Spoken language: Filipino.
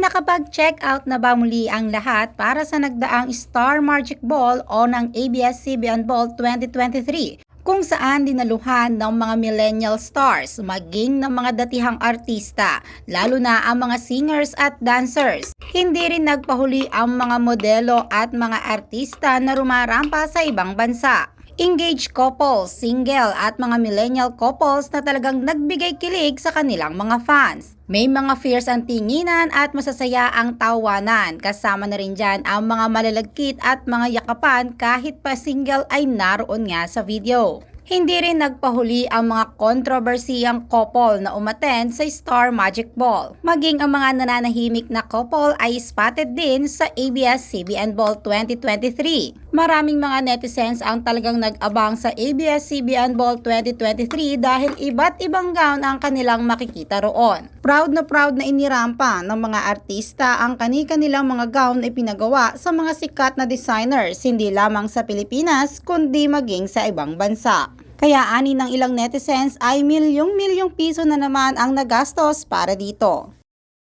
Nakapag-check out na ba muli ang lahat para sa nagdaang Star Magic Ball o ng ABS-CBN Ball 2023 kung saan dinaluhan ng mga millennial stars maging ng mga datihang artista, lalo na ang mga singers at dancers. Hindi rin nagpahuli ang mga modelo at mga artista na rumarampa sa ibang bansa. Engaged couples, single at mga millennial couples na talagang nagbigay kilig sa kanilang mga fans. May mga fierce ang tinginan at masasaya ang tawanan. Kasama na rin dyan ang mga malalagkit at mga yakapan kahit pa single ay naroon nga sa video. Hindi rin nagpahuli ang mga kontrobersiyang couple na umaten sa Star Magic Ball. Maging ang mga nananahimik na couple ay spotted din sa ABS-CBN Ball 2023. Maraming mga netizens ang talagang nag-abang sa ABS-CBN Ball 2023 dahil iba't ibang gown ang kanilang makikita roon. Proud na proud na inirampa ng mga artista ang kani-kanilang mga gown na pinagawa sa mga sikat na designers hindi lamang sa Pilipinas kundi maging sa ibang bansa. Kaya ani ng ilang netizens ay milyong-milyong piso na naman ang nagastos para dito.